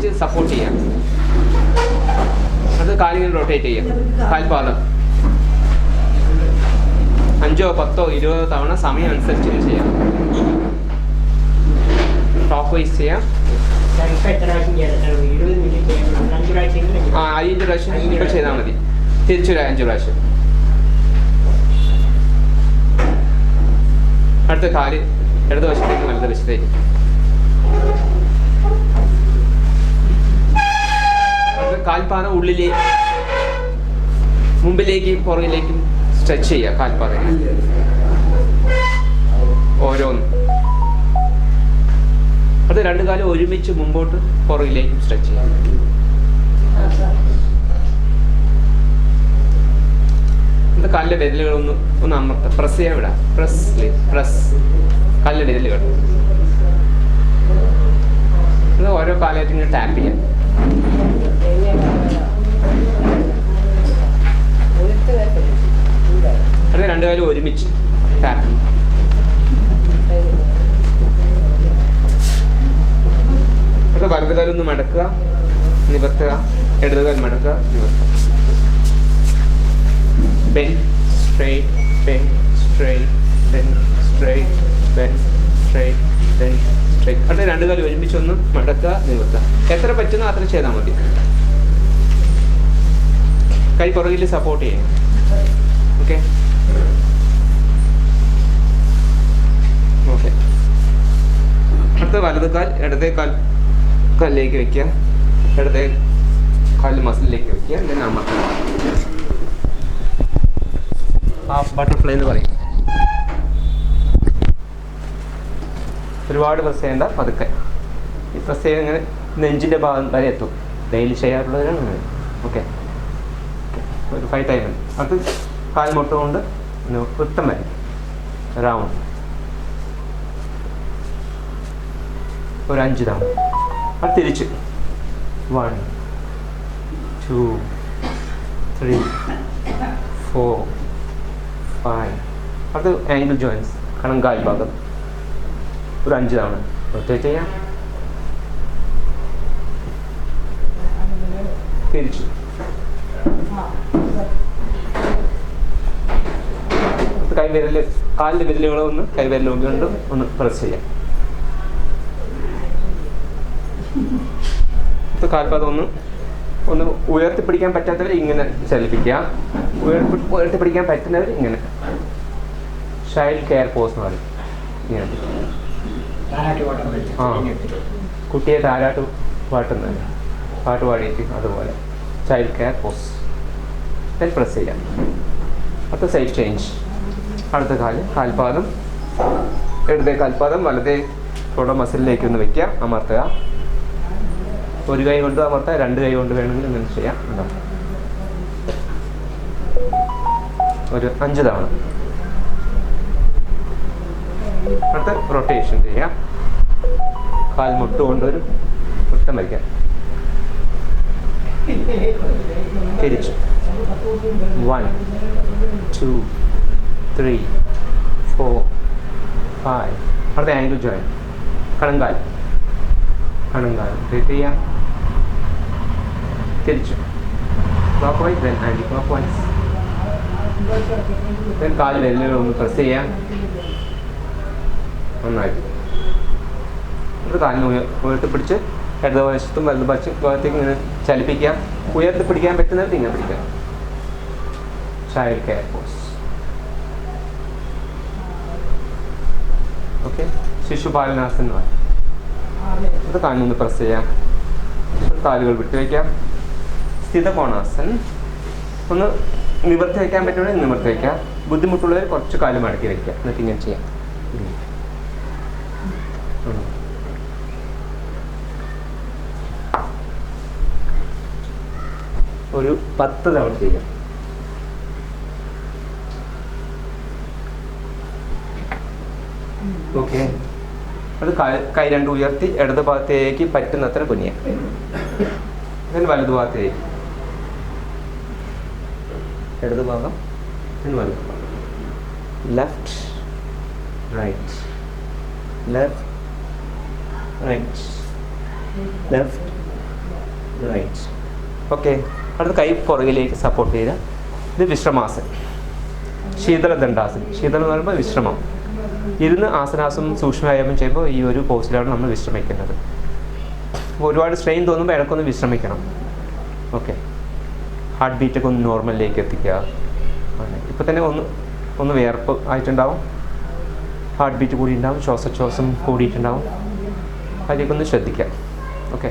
പിടിച്ച് സപ്പോർട്ട് ചെയ്യാം. അത് കാലിങ്ങനെ റൊട്ടേറ്റ് ചെയ്യാം. കാൽപാദം അഞ്ചോ പത്തോ ഇരുപതോ തവണ സമയം അനുസരിച്ച് ചെയ്യാം. ടോപ്പ് വൈസ് ചെയ്യാം. ഇപ്പൊ ആ അഞ്ച് പ്രാവശ്യം ഇപ്പോൾ ചെയ്താൽ മതി. തിരിച്ചൊരു അഞ്ച് പ്രാവശ്യം. അടുത്ത കാൽ ഇടത് വശത്തേക്ക് കാൽപാദം ഉള്ളിലെ മുമ്പിലേക്കും പുറകിലേക്കും സ്ട്രെച്ച് ചെയ്യുക കാൽപാദം ഓരോന്ന്. അത് രണ്ടു കാലം ഒരുമിച്ച് മുമ്പോട്ട് പുറകിലേക്കും സ്ട്രെച്ച് ചെയ്യാം കല്ല് കാലിലെ വിരലുകൾ ഒന്ന് ഒന്ന് അമർത്ത. പ്രസ് ചെയ്യാൻ വിടാം. പ്രസ് പ്രസ് കാലിലെ വിരലുകൾ. ഓരോ കാലായിട്ട് ടാപ്പ് ചെയ്യാം. അത് രണ്ടുപേരും ഒരുമിച്ച് ടാപ്പ് ഒന്ന് മടക്കുക നിവർത്തുക ഇടത് മടക്കുക നിവർത്തുക. Bend straight bend straight bend straight bend straight bend straight. അത് രണ്ട് കാലം ഒരുമിച്ച് ഒന്ന് മടക്കുക നിവർത്തുക. എത്ര പറ്റുന്നോ അത്ര ചെയ്താൽ മതി. കൈ പുറകിൽ സപ്പോർട്ട് ചെയ്യണം ഓക്കെ അടുത്ത വലത് കാൽ ഇടതേ കാൽ കാലിലേക്ക് വെക്കുക. ഇടതേ കാൽ മസിലിലേക്ക് വെക്കുക. ദെൻ അമർത്തുക ഹാഫ് ബട്ടർഫ്ലൈ എന്ന് പറയും. ഒരുപാട് പ്രസ് ചെയ്യേണ്ട പതുക്കെ. ഈ പ്രസ് ചെയ്ത് ഇങ്ങനെ നെഞ്ചിന്റെ ഭാഗം വരെ എത്തും. ഡെയിലി ചെയ്യാറുള്ളവരാണ് അങ്ങനെ. ഓക്കെ ഒരു ഫൈവ് ടൈം അത് കാൽമുട്ട് കൊണ്ട് ഒന്ന് വൃത്തം വരെ റൗണ്ട് ഒരു അഞ്ച് തവണ അത് തിരിച്ച്. One two three four five അത് ആംഗിൾ ജോയിൻസ് കണങ്കാൽ ഭാഗം. ഒരു അഞ്ച് തവണ റൊട്ടേറ്റ് ചെയ്യാം. തിരിച്ചു. കൈവിരൽ കാലിന്റെ വിരലുകളൊന്ന് കൈവിരലുകൊണ്ട് ഒന്ന് പ്രസ് ചെയ്യാം. കാൽപാദം ഒന്ന് ഒന്ന് ഉയർത്തിപ്പിടിക്കാൻ പറ്റാത്തവർ ഇങ്ങനെ ചലിപ്പിക്കുക. ഉയർത്തി ഉയർത്തിപ്പിടിക്കാൻ പറ്റുന്നവർ ഇങ്ങനെ. ചൈൽഡ് കെയർ പോസ് എന്ന് പറയും. ഇങ്ങനെ. ആ. കുട്ടിയെ താരാട്ട് പാട്ടുന്ന പാട്ട് പാടിയിട്ട് അതുപോലെ. Child care pose then press ചെയ്യാം അടുത്ത സൈഡ് ചേഞ്ച് അടുത്ത കാൽ കാൽപാദം. ഇടതേ കാൽപാദം വലതേ തുട മസിലിലേക്ക് ഒന്ന് വെക്കുക. അമർത്തുക. ഒരു കൈ കൊണ്ട് അമർത്താം രണ്ട് കൈ കൊണ്ട് വേണമെങ്കിൽ ഇങ്ങനെ ചെയ്യാം? ഒരു അഞ്ച് തവണ. അടുത്ത റൊട്ടേഷൻ ചെയ്യാം. കാൽ മുട്ട് ഒരു മുട്ടം വയ്ക്കാം. തിരിച്ചു. One two three four five അടുത്ത ആംഗിൾ ജോയിൻ കണങ്കാൽ. കണങ്കാൽ. ചെയ്യാം. തിരിച്ചു. Clock vice then anti clock vice then കാൽ വെല്ലുകൾ ഒന്ന് പ്രസ് ചെയ്യാം. നന്നായിട്ട് എന്നിട്ട് കാലിന് ഉയർ ഉയർത്തിപ്പിടിച്ച് ഇടത് വശത്തും വലത് വശത്തും ഭാഗത്തേക്ക് ഇങ്ങനെ ചലിപ്പിക്കാം. ഉയർത്തിപ്പിടിക്കാൻ പറ്റുന്നത് ഇങ്ങനെ പിടിക്കാം. ചൈൽഡ് കെയർ പോസ് ഓക്കെ ശിശുപാലനാസൻ എന്ന് പറയും. അത് കാലിനൊന്ന് പ്രസ് ചെയ്യാം. കാലുകൾ വിട്ടുവയ്ക്കാം സ്ഥിതകോണാസൻ ഒന്ന് നിവർത്തി വയ്ക്കാൻ പറ്റുമെങ്കിൽ നിവർത്തി വയ്ക്കാം. ബുദ്ധിമുട്ടുള്ളവർ കുറച്ച് കാലം മടക്കി വയ്ക്കാം. എന്നിട്ട് ഇങ്ങനെ ചെയ്യാം. ഒരു പത്ത് തവണ ചെയ്യാം. ഓക്കെ. അത് കൈ- രണ്ട് ഉയർത്തി ഇടത് ഭാഗത്തേക്ക് പറ്റുന്നത്ര കുനിയാം വലതു ഭാഗത്തേക്ക് ഇടത് ഭാഗം then വലതു ഭാഗം. Left right left right left right okay അടുത്ത കൈ പുറകിലേക്ക് സപ്പോർട്ട് ചെയ്യുക. ഇത് വിശ്രമാസൻ. ശീതള ദണ്ഡാസൻ ശീതളം എന്ന് പറയുമ്പോൾ വിശ്രമം. ഇരുന്ന് ആസനാസം സൂക്ഷ്മവ്യായാമം ചെയ്യുമ്പോൾ ഈ ഒരു പോസ്റ്റിലാണ് നമ്മൾ വിശ്രമിക്കുന്നത്. ഒരുപാട് സ്ട്രെയിൻ തോന്നുമ്പോൾ ഇടയ്ക്കൊന്ന് വിശ്രമിക്കണം. ഓക്കെ ഹാർട്ട് ബീറ്റൊക്കെ ഒന്ന് നോർമലിലേക്ക് എത്തിക്കുക. അങ്ങനെ ഇപ്പോൾ തന്നെ ഒന്ന് ഒന്ന് വിയർപ്പ് ആയിട്ടുണ്ടാവും. ഹാർട്ട് ബീറ്റ് കൂടി ശ്വാസോച്ഛ്വാസം കൂടിയിട്ടുണ്ടാവും. അതിലേക്ക് ഒന്ന് ശ്രദ്ധിക്കാം ഓക്കെ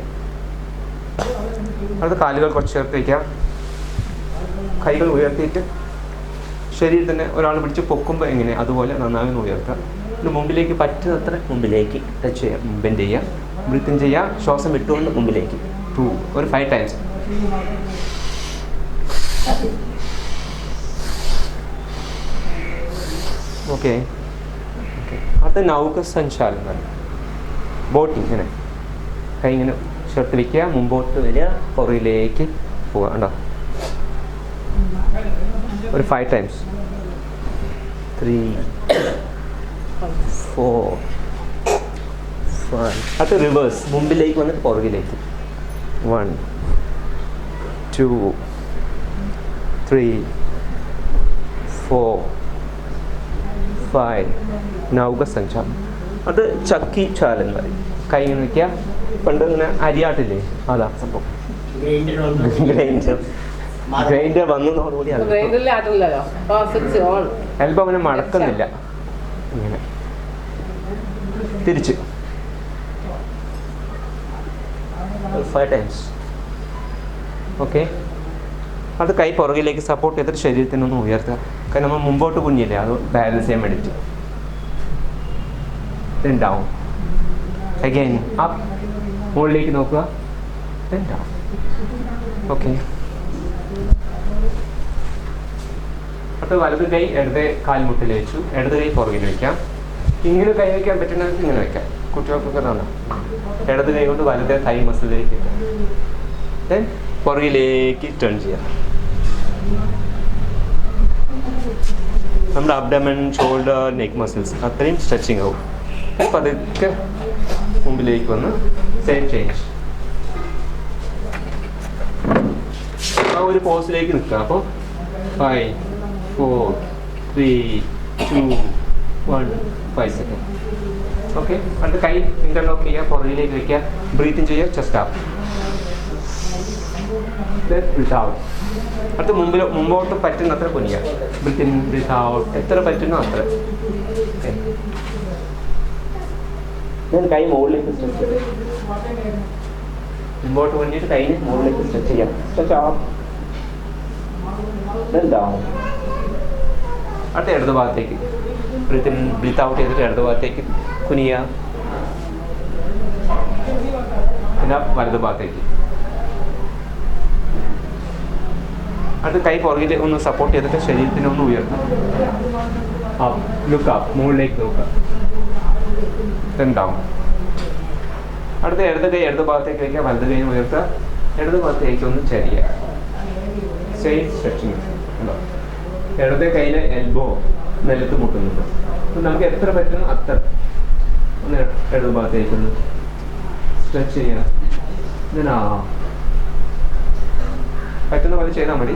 അടുത്ത കാലുകൾ കുറച്ച് ചേർത്ത് വയ്ക്കാം കൈകൾ ഉയർത്തിയിട്ട് ശരീരത്തിന് ഒരാൾ പിടിച്ച് പൊക്കുമ്പോൾ എങ്ങനെ? അതുപോലെ നന്നായി ഉയർത്തുക. ഇത് മുമ്പിലേക്ക് പറ്റുന്നത്ര മുമ്പിലേക്ക് ടച്ച് ചെയ്യാം ബെൻഡ് ചെയ്യുക. ബ്രീത്തിങ് ചെയ്യുക. ശ്വാസം വിട്ടുകൊണ്ട് മുമ്പിലേക്ക്. ടു ഒരു ഫൈവ് ടൈംസ് ഓക്കെ അടുത്ത നൗക സഞ്ചാരം തന്നെ. ബോട്ടിങ് ഇങ്ങനെ. കൈ ഇങ്ങനെ ചേർത്ത് വയ്ക്കുക മുമ്പോട്ട് വരിക പുറയിലേക്ക് പോവുക. ഉണ്ടോ ഒരു five times three four five അത് റിവേഴ്സ് മുമ്പിലേക്ക് വന്നിട്ട് പുറകിലേക്ക്. One two three four, five. നൗക സഞ്ചാരം അത് ചക്കി ചാലൻ പറയും കൈ നിൽക്കുക പണ്ട് ഇങ്ങനെ അരിയാട്ടില്ലേ? അതാ സംഭവം. ഗ്രൈൻഡർ വന്നു ഗ്രൈൻഡർ വന്നതോടുകൂടി അല്പം അവനെ മടക്കുന്നില്ല. ഇങ്ങനെ. തിരിച്ച്. ഫൈവ് ടൈംസ് ഓക്കെ അത് കൈ പുറകിലേക്ക് സപ്പോർട്ട് ചെയ്തിട്ട് ശരീരത്തിനൊന്ന് ഉയർത്തുക. കാരണം നമ്മൾ മുമ്പോട്ട് കുഞ്ഞില്ലേ അത് ബാലൻസ് ചെയ്യാൻ വേണ്ടിയിട്ട്. Then down. Up. മുകളിലേക്ക് നോക്കുക. Then ഓക്കെ അടുത്ത വലത് കൈ ഇടത് കാൽമുട്ടിൽ വെച്ചു. ഇടത് കൈ പുറകിൽ വെക്കാം. ഇങ്ങനെ കൈ വയ്ക്കാൻ പറ്റുന്നവർക്ക് ഇങ്ങനെ വെക്കാം. കുട്ടികൾക്കൊക്കെ തന്നെ ഇടത് കൈ കൊണ്ട് വലത് കൈ മസിലേക്ക് ദെൻ പുറകിലേക്ക് ടേൺ ചെയ്യാം നമ്മുടെ അബ്ഡമൻ ഷോൾഡർ നെക്ക് മസിൽസ് അത്രയും സ്ട്രെച്ചിങ് ആവും. അപ്പം അതൊക്കെ മുമ്പിലേക്ക് വന്ന് സെയിം ചേഞ്ച് ആ ഒരു പോസിലേക്ക് നിൽക്കുക. അപ്പോൾ five four three two one five second okay അടുത്ത കൈ ഇന്റർലോക്ക് ചെയ്യുക. പുറകിലേക്ക് വയ്ക്കുക ബ്രീത്തിങ് ചെയ്യുക. ചെസ്റ്റ് ആപ്പ് ഔട്ട് അടുത്ത് മുമ്പിൽ മുമ്പോട്ട് പറ്റുന്ന അത്ര ബ്രീത്ത് ഇൻ ബ്രീത്ത് ഔട്ട് എത്ര പറ്റുന്നോ അത്ര. ഞാൻ കൈ മുകളിലേക്ക് സ്ട്രെച്ച് മുമ്പോട്ട് കുഞ്ഞിട്ട് കൈ മുകളിലേക്ക് സ്ട്രെച്ച് ചെയ്യാം. സ്ട്രെച്ച് ആവും. down. അടുത്ത ഇടത് ഭാഗത്തേക്ക്. ബ്രീത്ത് ഇൻ ബ്രീത്ത് ഔട്ട് ചെയ്തിട്ട് ഇടത് ഭാഗത്തേക്ക്. കുനിയ. പിന്നെ വലത് ഭാഗത്തേക്ക്. അടുത്ത കൈ പുറകിൽ ഒന്ന് സപ്പോർട്ട് ചെയ്തിട്ട് ശരീരത്തിനെ ഒന്ന് ഉയർത്തും അപ്പ് ലുക്ക് അപ്പ് മുകളിലേക്ക് നോക്കുക. അടുത്ത ഇടത് കൈ ഇടത് ഭാഗത്തേക്ക് വയ്ക്കുക വലത് കൈ ഉയർത്തുക. ഇടത് ഭാഗത്തേക്ക് ഒന്ന് ചരിയുക. സെയിം സ്ട്രെച്ചിങ് ഉണ്ടോ? ഇടത് കൈയിലെ എൽബോ നിലത്ത് മുട്ടുന്നുണ്ട് അപ്പം നമുക്ക് എത്ര പറ്റുന്നു? അത്ര. ഒന്ന് ഇടത് ഭാഗത്തേക്ക് ഒന്ന് സ്ട്രെച്ച് ചെയ്യുക. ഇതിനാ. പറ്റുന്ന പോലെ ചെയ്താൽ മതി.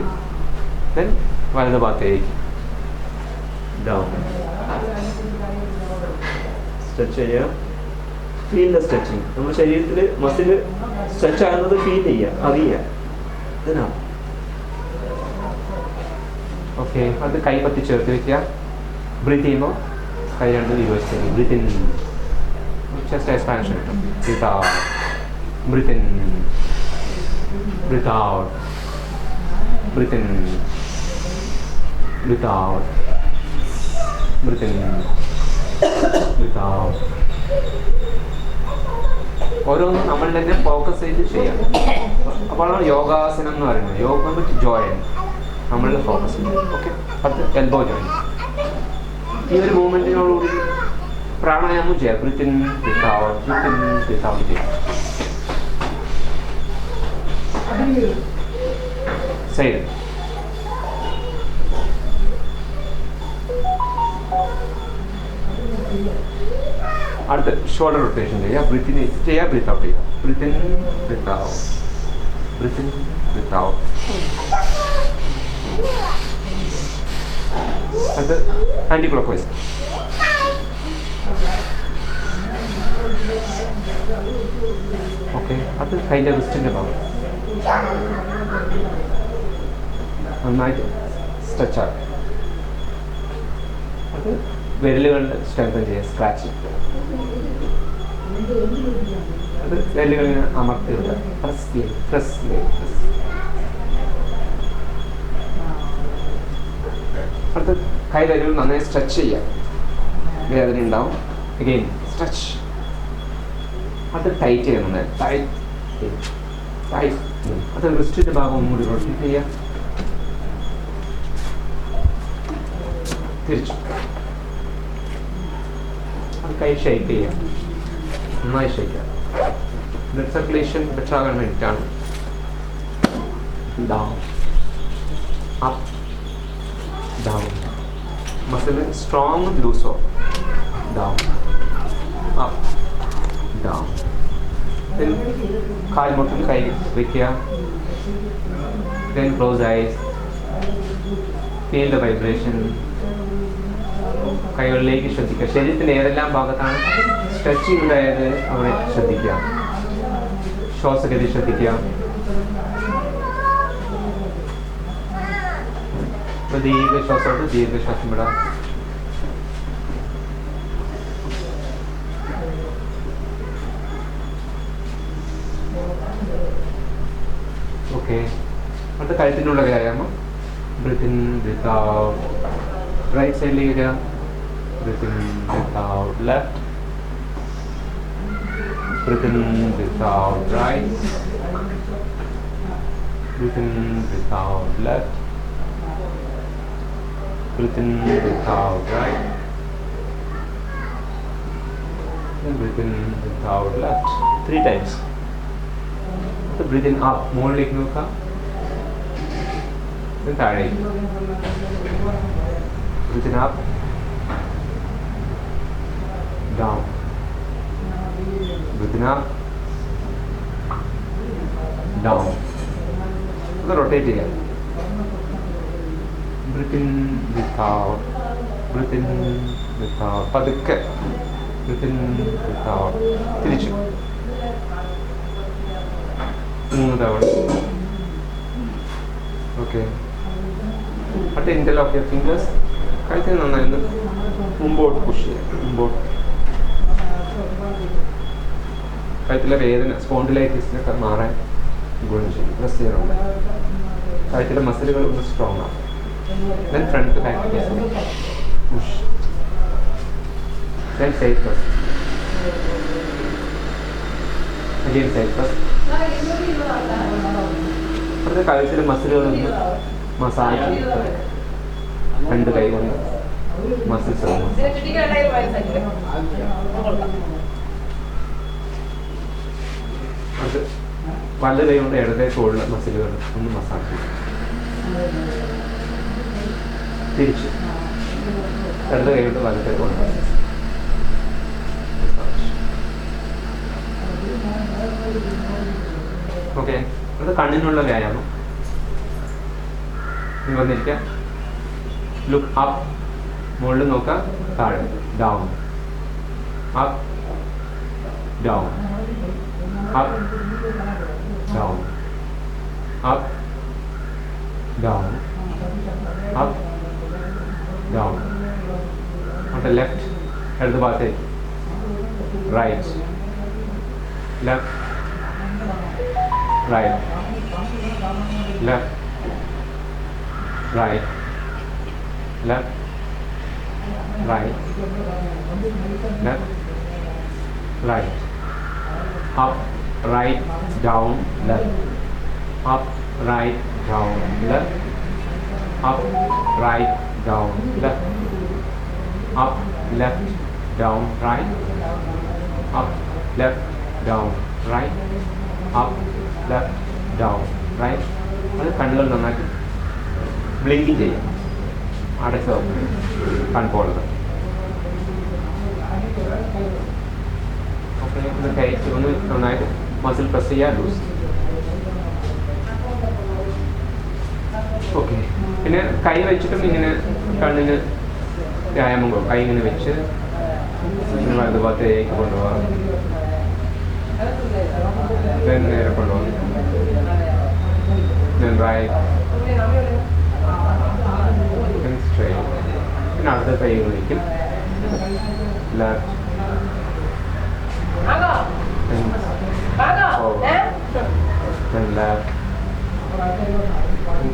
ദെൻ വലത് ഭാഗത്തേക്ക് ഡൗൺ സ്ട്രെച്ച് ചെയ്യുക. ഫീൽ ദ സ്ട്രെച്ചിങ് നമ്മുടെ ശരീരത്തിൽ മസിൽ സ്ട്രെച്ച് ആകുന്നത് ഫീൽ ചെയ്യുക അറിയുക. ഇതിനാ ഓക്കെ അത് കൈ പത്തി ചേർത്ത് വെക്കുക. ബ്രീത്ത് ചെയ്യുമ്പോൾ കൈ രണ്ട് ചെയ്യും ബ്രീത്ത് ഇൻ ചെസ്റ്റ് എക്സ്പാൻഷൻ കിട്ടും breathe out breathe in breathe out breathe in breathe breathing out ഓരോന്നും നമ്മൾ തന്നെ ഫോക്കസ് ചെയ്ത് ചെയ്യാം. അപ്പോഴാണ് യോഗാസനം എന്ന് പറയുന്നത്. യോഗ വിത്ത് ജോയിൻ നമ്മളുടെ ഫോക്കസ് ഓക്കെ അടുത്ത് എൽബോ ജോയിൻ ഈ ഒരു മൂവ്മെന്റിനോടുകൂടി പ്രാണായാമം ചെയ്യാം ബ്രിത്തിൻ വിത്തൗട്ട് ബ്രിത്തിൻ വിത്തൗട്ട് ചെയ്യാം. സൈഡ് അടുത്ത് ഷോൾഡർ റൊട്ടേഷൻ ചെയ്യുക ബ്രിത്തിന് ചെയ്യുക ബ്രീത്ത് ഔട്ട് ചെയ്യുക breathing breathe breathe in breathe out അത് ആന്റി ക്ലോക്ക് വൈസ് ഓക്കെ അത് കയ്യിലെ റിസ്റ്റിന്റെ ഭാഗം നന്നായിട്ട് സ്ട്രെച്ച് ആക്കും. അത് വിരലുകളുടെ സ്ട്രെങ്തൻ ചെയ്യുക സ്ക്രാച്ച് അത് വിരലുകളിന് അമർത്തി വിടുക. പ്രസ് ചെയ്യും പ്രസ് ചെയ്യും അടുത്ത് കൈവിരലുകൾ നന്നായി സ്ട്രെച്ച് ചെയ്യാം വേദന ഉണ്ടാവും. അഗെയിൻ സ്ട്രെച്ച് അത് ടൈറ്റ് ചെയ്യണം ടൈറ്റ് ടൈറ്റ് അത് റിസ്റ്റിന്റെ ഭാഗം ഒന്നുകൂടി റൊട്ടേറ്റ് ചെയ്യുക. തിരിച്ചു. കൈ ഷേക്ക് ചെയ്യാം. നന്നായി ചെയ്യാം. ബ്ലഡ് സർക്കുലേഷൻ ബെറ്റർ ആകാൻ വേണ്ടിയിട്ടാണ് down up down muscle strong ലൂസോ down up down കാൽമുട്ടിൽ കൈ വയ്ക്കുക then close eyes. Feel the കൈകളിലേക്ക് ശ്രദ്ധിക്കുക. ശരീരത്തിന്റെ ഏതെല്ലാം ഭാഗത്താണ് സ്ട്രെച്ചിങ് ഉണ്ടായത് അവിടെ ശ്രദ്ധിക്കുക. ശ്വാസഗതി ശ്രദ്ധിക്കുക. ഇപ്പൊ ദീർഘശ്വാസം വിടാം. ഓക്കെ. അടുത്ത കഴുത്തിനുള്ള വ്യായാമം ബ്രിത്തിൻ ബ്രിത്ത് ഔട്ട് റൈറ്റ് സൈഡിലേക്ക് വരിക breathe in breathe out left breathe in breathe out right breathe in breathe out left breathe in breathe out right breathe in breathe out left three times breathe in up മുകളിലേക്ക് നോക്കാം ഇത് താഴേക്ക് breathe in up down breathe in up down അത് rotate ചെയ്യാം breathe in breathe out breathe in breathe out പതുക്കെ. Breathe in breathe out തിരിച്ചു. മൂന്ന് തവണ. Okay at interlock your fingers കഴുത്തിന് നന്നായി ഒന്ന് മുമ്പോട്ട് പുഷ് ചെയ്യാം മുമ്പോട്ട്. കഴുത്തിലെ വേദന സ്പോണ്ടിലൈറ്റിസിനൊക്കെ മാറാൻ ഗുണം ചെയ്യും. പ്രസ് ചെയ്യാറുണ്ട്. കഴുത്തിലെ മസിലുകൾ ഒന്ന് സ്ട്രോങ് ആണ് ഫ്രണ്ട് പ്രസ് അത് കഴുത്തിലെ മസിലുകളൊന്ന് മസാജ് ചെയ്യും. രണ്ട് കൈ കൊണ്ട് മസിൽസ് അത് വലത് കൈ കൊണ്ട് ഇടതേ തോളിലെ മസിലുകൾ ഒന്ന് മസാജ് ചെയ്യും. തിരിച്ച്. ഇടത് കൈ കൊണ്ട് വലത്തെ തോളിൽ ഓക്കെ അത് കണ്ണിനുള്ള വ്യായാമം. നീ വന്നിരിക്കുക ലുക്ക് അപ്പ് മുകളിൽ നോക്കാം. താഴെ. Down up down up down up down up down അവിടെ ലെഫ്റ്റ് ഇടത് ഭാഗത്തേക്ക് right left right. Left. Right. Left. Right. Left. Right. Up. Right down left up right down left up right down left up left down right up left down right up left down right അത് കണ്ണുകൾ നന്നാക്കി blinking ചെയ്യാം അടച്ചോ കൺപോളത് okay ഒന്ന് കഴിച്ച് ഒന്ന് നന്നായിട്ട് muscle press ചെയ്യുക loose. Okay. പിന്നെ കൈ വെച്ചിട്ടും ഇങ്ങനെ കണ്ണിന് വ്യായാമം കൊടുക്കും കൈ ഇങ്ങനെ വെച്ച് ഇങ്ങനെ വലതുഭാഗത്തേക്ക് കൊണ്ടുപോകാം നേരെ കൊണ്ടുപോകാം then right and straight പിന്നെ അടുത്ത കൈ വിളിക്കും. Left. Forward. Then left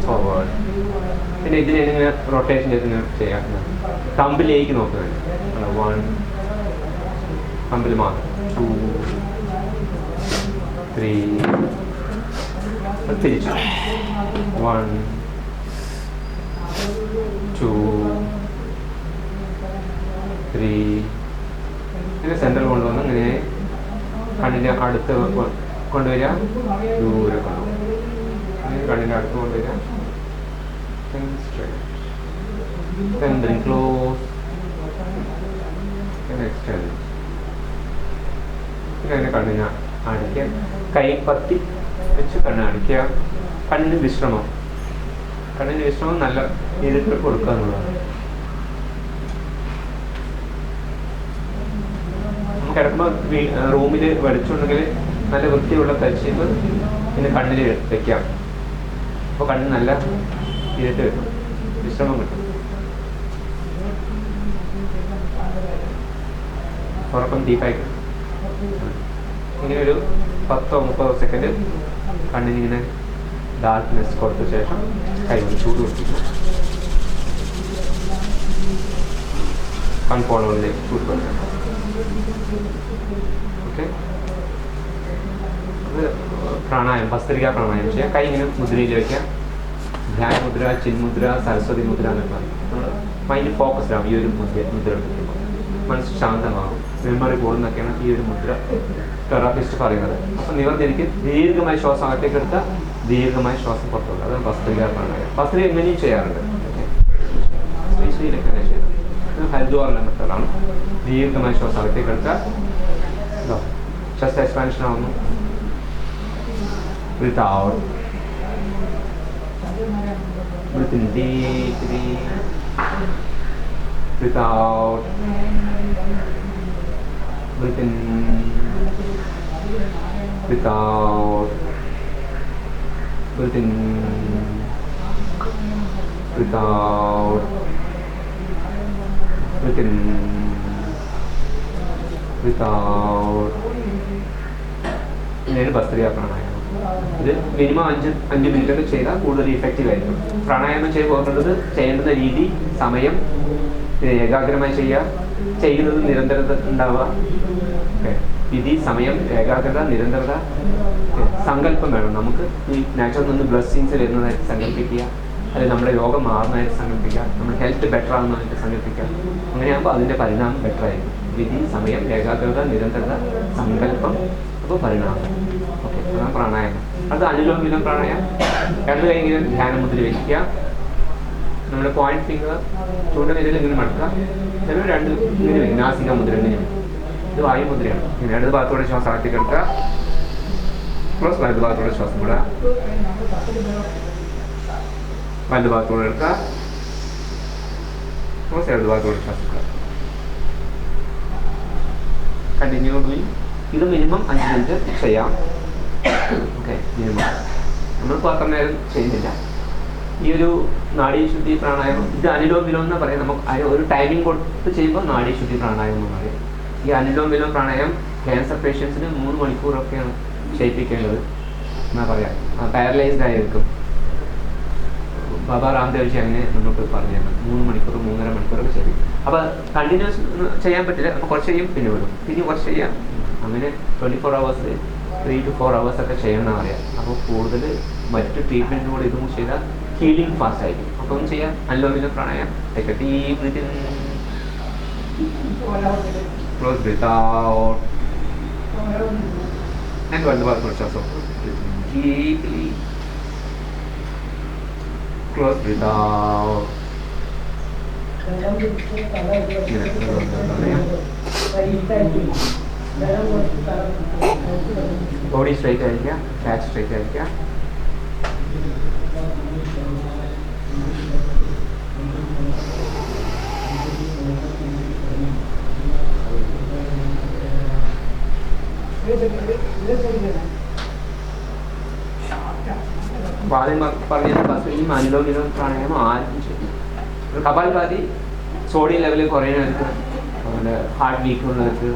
forward. പിന്നെ ഇതിനെ ഇങ്ങനെ റൊട്ടേഷൻ ചെയ്ത് ഇങ്ങനെ ചെയ്യാം. തമ്പിലേക്ക് നോക്കുന്നത് വൺ തമ്പിൽ മാത്രം ടു ത്രീ തിരിച്ചു. വൺ ടു ത്രീ ഇങ്ങനെ സെൻട്രൽ കൊണ്ടുവന്ന് ഇങ്ങനെ കണ്ണിന്റെ അടുത്ത് കൊണ്ടുവരിക. ദൂരെ കൊണ്ടുപോകും കണ്ണിന്റെ അടുത്ത് കൊണ്ടുവരിക. Then bring കണ്ണിന് അടിക്കുക കൈ പത്തി വെച്ച് കണ്ണ് അടിക്കുക കണ്ണിന് വിശ്രമം. കണ്ണിന് വിശ്രമം നല്ല ഇരുട്ട് കൊടുക്കുക എന്നുള്ളതാണ്. കിടക്കുമ്പോൾ റൂമിൽ വെളിച്ചുണ്ടെങ്കിൽ നല്ല വൃത്തിയുള്ള തരിച്ചിട്ട് പിന്നെ കണ്ണിൽ വെക്കാം. അപ്പോൾ കണ്ണിന് നല്ല ഇരുട്ട് കിട്ടും വിശ്രമം കിട്ടും. ഉറക്കം ഡീപ്പായി ഇങ്ങനെ ഒരു പത്തോ മുപ്പതോ സെക്കൻഡ് കണ്ണിനിങ്ങനെ ഡാർക്ക്നെസ് കൊടുത്ത ശേഷം കൈ ചൂട് കൊടുത്തിട്ടു കൺപോണുകളിലേക്ക് ചൂട് കൊടുക്കണം ഓക്കെ. അത് പ്രാണായം ഭസ്ത്രിക പ്രാണായം ചെയ്യാം. കൈ ഇങ്ങനെ മുദ്രയിൽ വയ്ക്കാം ധ്യാന മുദ്ര ചിന്മുദ്ര സരസ്വതി മുദ്ര എന്നൊക്കെ മൈൻഡ് ഫോക്കസ്ഡ് ആവും ഈ ഒരു മുദ്ര മുദ്ര എടുക്കുമ്പോൾ മനസ്സ് ശാന്തമാകും മെമ്മറി പോകുന്നൊക്കെയാണ് ഈ ഒരു മുദ്ര തെറാപ്പിസ്റ്റ് പറയുന്നത്. അപ്പം നിവർന്നിരിക്കും ദീർഘമായി ശ്വാസം അകത്തേക്ക് എടുത്താൽ ദീർഘമായ ശ്വാസം പുറത്തുള്ളത് അതാണ് ഭസ്ത്രിക പ്രാണായം ഭസ്ത്രിക എങ്ങനെയും ചെയ്യാറുണ്ട്. ശ്രീ ശ്രീയിലൊക്കെ അങ്ങനെ ചെയ്തത് Diergemein Schloss habe ich dir gesagt. So, just expansion on breathe out. Breathe in deeply. Breathe out. Breathe in. Breathe Out. ഇങ്ങനെ ഭസ്ത്രിക പ്രാണായാമം ഇത് മിനിമം അഞ്ച് അഞ്ച് മിനിറ്റൊക്കെ ചെയ്താൽ കൂടുതൽ ഇഫക്റ്റീവ് ആയിരിക്കും. പ്രാണായാമം ചെയ്ത് പോകേണ്ടത് ചെയ്യേണ്ടുന്ന രീതി സമയം ഏകാഗ്രമായി ചെയ്യുക. ചെയ്യുന്നത് നിരന്തരത ഉണ്ടാവുക. വിധി സമയം ഏകാഗ്രത നിരന്തരത. സങ്കല്പം വേണം. നമുക്ക് ഈ നാച്ചുറൽ നിന്ന് ബ്ലെസ്സിങ്സ് വരുന്നതായിട്ട് സങ്കല്പിക്കുക. അല്ലെങ്കിൽ നമ്മുടെ രോഗം മാറുന്നതായിട്ട് സങ്കല്പിക്കുക. നമ്മുടെ ഹെൽത്ത് ബെറ്റർ ആകുന്നതായിട്ട് സങ്കല്പിക്കുക. അങ്ങനെയാകുമ്പോൾ അതിന്റെ പരിണാമം ബെറ്റർ ആയിരിക്കും. വിധി സമയം ഏകാഗ്രത നിരന്തരത സങ്കല്പം അപ്പോൾ പരിണാമം. ഓക്കെ അതാണ് പ്രാണായം അത് അനുലോം വിലോം പ്രാണായം രണ്ട് കൈ ഇങ്ങനെ ധ്യാനമുദ്ര വയ്ക്കുക നമ്മുടെ പോയിന്റ് ഫിംഗർ ചൂണ്ടനിരയിൽ ഇങ്ങനെ മടക്കുക. ചിലപ്പോൾ രണ്ട് ഇങ്ങനെ നാസിക മുദ്ര ഇങ്ങനെ. ഇത് വായുമുദ്രയാണ് ഇങ്ങനെ ഇടത് ഭാഗത്തോടെ ശ്വാസം അകത്തേക്ക് കിടക്കുക പ്ലസ് വലത് ഭാഗത്തോടെ ശ്വാസം വിടുക. വലത് ഭാഗത്തോടെ എടുക്കുക. പ്ലസ് ഇടത് ഭാഗത്തോടെ ശ്വാസം വിടുക. കണ്ടിന്യൂ ഇത് മിനിമം അഞ്ച് മിനിറ്റ് ചെയ്യാം. ഓക്കെ മിനിമം നമ്മൾ അത്ര നേരം ചെയ്യുന്നില്ല. ഈ ഒരു നാഡീശുദ്ധി പ്രാണായാമം ഇത് അനിലോം വിലോം എന്ന് പറയാം. നമുക്ക് ഒരു ടൈമിംഗ് കൊടുത്ത് ചെയ്യുമ്പോൾ നാഡീശുദ്ധി പ്രാണായാമം എന്ന് പറയും. ഈ അനിലോം വിലോം പ്രാണായാമം ക്യാൻസർ പേഷ്യൻസിന് മൂന്ന് മണിക്കൂറൊക്കെയാണ് ചെയ്യിപ്പിക്കേണ്ടത് എന്നാ പറയാം. പാരലൈസ്ഡ് ആയിരിക്കും. ബാബ രാംദേവ് ജി അങ്ങനെ നമുക്ക് പറഞ്ഞു തരണം മൂന്ന് മണിക്കൂർ മൂന്നര മണിക്കൂറൊക്കെ ചെയ്യും അപ്പോൾ കണ്ടിന്യൂസ് ചെയ്യാൻ പറ്റില്ല. അപ്പോൾ കുറച്ച് ചെയ്യും പിന്നെ വിടും. പിന്നെ കുറച്ച് ചെയ്യാം. അങ്ങനെ twenty four hours three two four hours ഒക്കെ ചെയ്യണമെന്ന് അറിയാം അപ്പോൾ കൂടുതൽ മറ്റ് ട്രീറ്റ്മെന്റിനോട് ഇതും ചെയ്താൽ ഹീലിംഗ് ഫാസ്റ്റ് ആയിരിക്കും. അപ്പോൾ ഒന്നും ചെയ്യാം. അല്ലോമില്ല പ്രാണായം take deep breath in close breathe out and deeply Close without. Body straight है क्या बैक स्ट्रेट है क्या Thank you. പറഞ്ഞ ബസ് ഈ അനുലോമിലോ പ്രാണായാമം ആരും ചെയ്യും ഒരു കപാൽഭാതി സോഡിയം ലെവൽ കുറയുന്നവർക്ക് അതുപോലെ ഹാർട്ട് വീക്ക് ഉള്ളവർക്ക്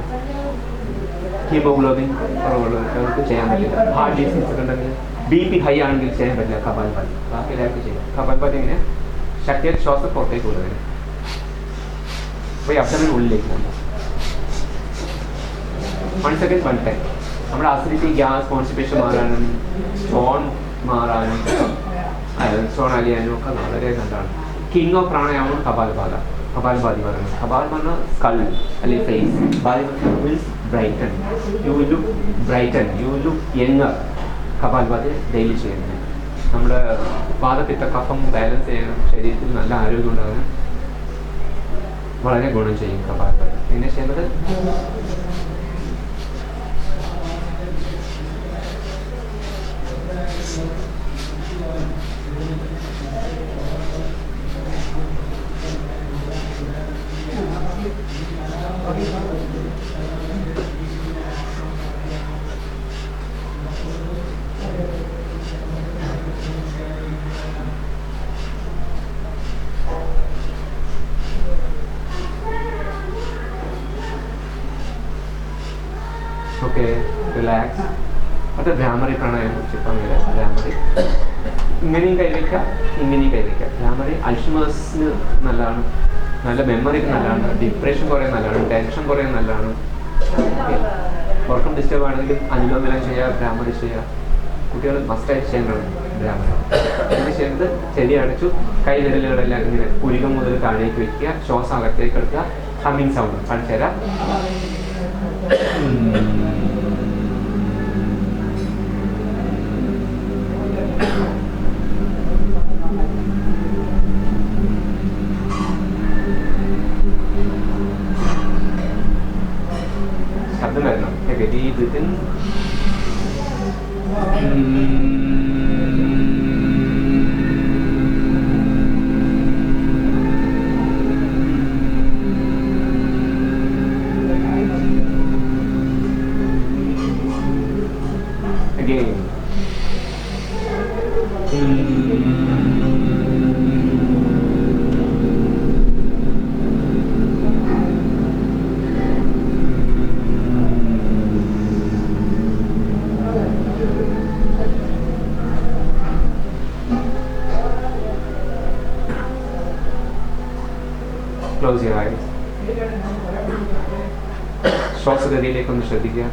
ഹീമോഗ്ലോബിൻ കുറവുള്ളവർക്ക് അവർക്ക് ചെയ്യാൻ പറ്റില്ല ഹാർട്ട് ഡിസീസ് ഒക്കെ ഉണ്ടെങ്കിൽ ബി പി ഹൈ ആണെങ്കിൽ ചെയ്യാൻ പറ്റില്ല കപാൽഭാതി ബാക്കി എല്ലാവർക്കും ചെയ്യാം കപാൽഭാതി ഇങ്ങനെ ശക്തിയായിട്ട് ശ്വാസം പുറത്തേക്ക് വിടുന്നത് അപ്പോൾ ഈ അബ്ഡമിൻ ഉള്ളിലേക്ക് പോകും വൺ സെക്കൻഡ് വൺ ടൈം നമ്മുടെ അസിഡിറ്റി ഗ്യാസ് കോൺസ്റ്റിപ്പേഷൻ മാറാനും സ്റ്റോൺ മാറാനും സ്റ്റോൺ അലിയാനും ഒക്കെ വളരെ നല്ലതാണ്. കിങ് ഓഫ് പ്രാണായാമം കപാൽപാത കപാൽപാതി പറയുന്നത്. കപാൽ പറഞ്ഞാൽ സ്കൾ അല്ലെങ്കിൽ face brighten you look brighten you look younger കപാൽപാതി daily ചെയ്യുന്നത്. നമ്മുടെ വാദപിത്ത കഫം ബാലൻസ് ചെയ്യാനും ശരീരത്തിൽ നല്ല ആരോഗ്യം ഉണ്ടാകാനും വളരെ ഗുണം ചെയ്യും കപാൽപാതി പിന്നെ ചെയ്യുന്നത് ഓക്കെ ഭ്രാമറി ചെയ്യുക കുട്ടികൾ മസ്റ്റായിട്ട് ചെയ്യേണ്ടതാണ് ഭ്രാമറി ഇത് ചെയ്യുന്നത് ചെടി അടച്ചു കൈ വിരലുകളെല്ലാം ഇങ്ങനെ പുരികം മുതൽ താഴേക്ക് വെക്കുക ശ്വാസം അകത്തേക്ക് എടുക്കുക ഹമ്മിങ് സൗണ്ട് കാണിച്ചു തരാം Your eyes. ശ്വാസഗതിയിലേക്ക് ഒന്ന് ശ്രദ്ധിക്കുക.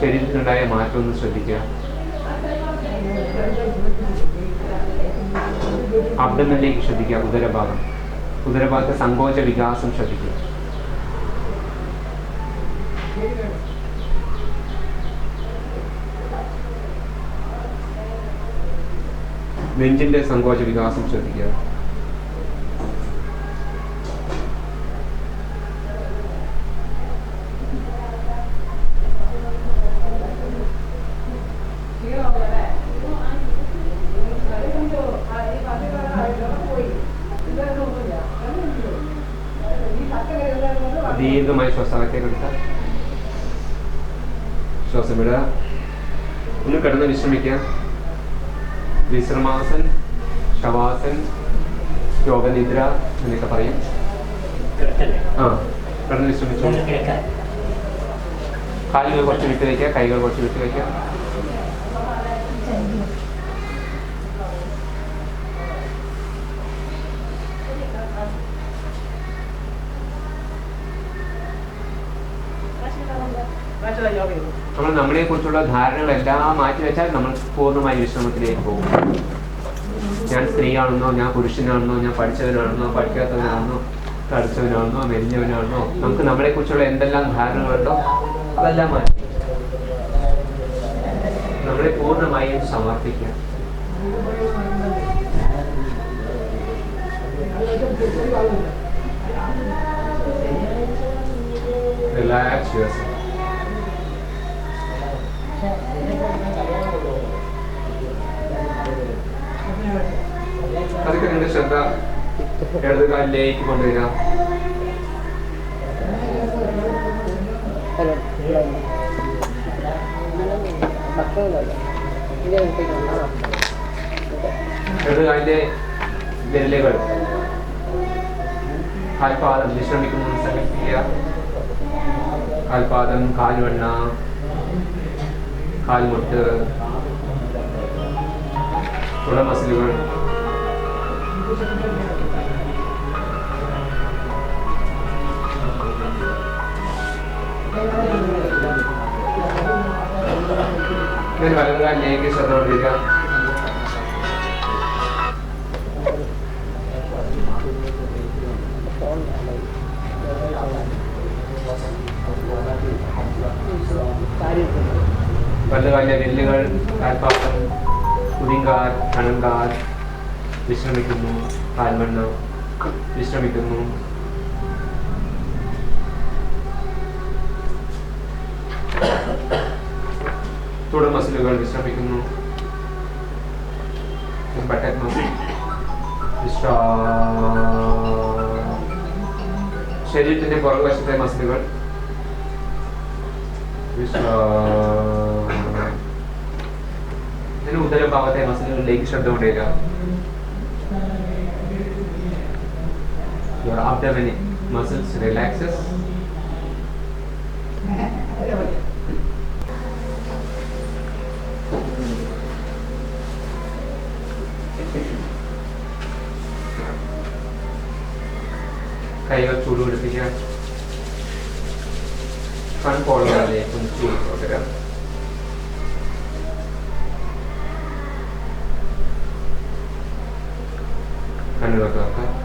ശരീരത്തിനുണ്ടായ മാറ്റം ഒന്ന് ശ്രദ്ധിക്കുക. അബ്ഡമിലേക്ക് ശ്രദ്ധിക്കുക ഉദരഭാഗം. ഉദരഭാഗത്തെ സങ്കോച വികാസം ശ്രദ്ധിക്കുക. നെഞ്ചിന്റെ സങ്കോച വികാസം ശ്രദ്ധിക്കുക. ദീർഘമായി ശ്വാസത്തേക്ക് എടുക്കുക. ശ്വാസം വിടുക. ഒന്ന് കിടന്ന് വിശ്രമിക്കുക. വിശ്രമാസൻ ശവാസൻ യോഗനിദ്ര എന്നൊക്കെ പറയും. ആ കിടന്ന് വിശ്രമിച്ചു കാലുകൾ കുറച്ച് വിട്ട് വയ്ക്കുക കൈകൾ കുറച്ച് വിട്ട് വയ്ക്കുക നമ്മൾ നമ്മളെ കുറിച്ചുള്ള ധാരണകളെല്ലാം മാറ്റി വെച്ചാൽ നമ്മൾ പൂർണമായി വിശ്രമത്തിലേക്ക് പോകും. ഞാൻ സ്ത്രീയാണെന്നോ ഞാൻ പുരുഷനാണെന്നോ ഞാൻ പഠിച്ചവനാണെന്നോ പഠിക്കാത്തവനാണെന്നോ തടിച്ചവനാണെന്നോ മെലിഞ്ഞവനാണെന്നോ നമുക്ക് നമ്മളെ കുറിച്ചുള്ള എന്തെല്ലാം ധാരണകളുണ്ടോ അതെല്ലാം മാറ്റി നമ്മളെ പൂർണമായും സമർപ്പിക്കുക റിലാക്സ് യുവർ നിങ്ങളുടെ ശ്രദ്ധ ഇടത് കാലിലേക്ക് കൊണ്ടുവരിക. ഇടത് കാലിന്റെ വിരലുകൾ. കാൽപാദം വിശ്രമിക്കുന്നു സങ്കല്പിക്കുക കാൽപാദം കാൽവെണ്ണ കാൽമുട്ട് തുട മസിലുകൾ ഞാൻ വലത് കാലിലേക്ക് ശ്രദ്ധ കൊണ്ടിരിക്കുക വലതുകാലിലെ വില്ലുകൾ കാൽപാദം കുതിങ്കാൽ കണങ്കാൽ വിശ്രമിക്കുന്നു കാൽമണ്ണ് വിശ്രമിക്കുന്നു. തുട മസിലുകൾ വിശ്രമിക്കുന്നു. ബട്ടക് മസിൽ ശരീരത്തിന്റെ പുറകുവശത്തെ മസിലുകൾ ഇതിന് ഉദരഭാഗത്തെ മസിലുകളിലേക്ക് ശ്രദ്ധ കൊണ്ടുവരിക. Your abdomen muscles relaxes. കൈകൾ ചൂടുപിടിപ്പിക്കുക കൺപോളുകളിലേക്ക് ഒന്ന് ചൂട് കൊടുക്കുക കണ്ണുകൾ തുറക്കാം ഓക്കെ താങ്ക് യു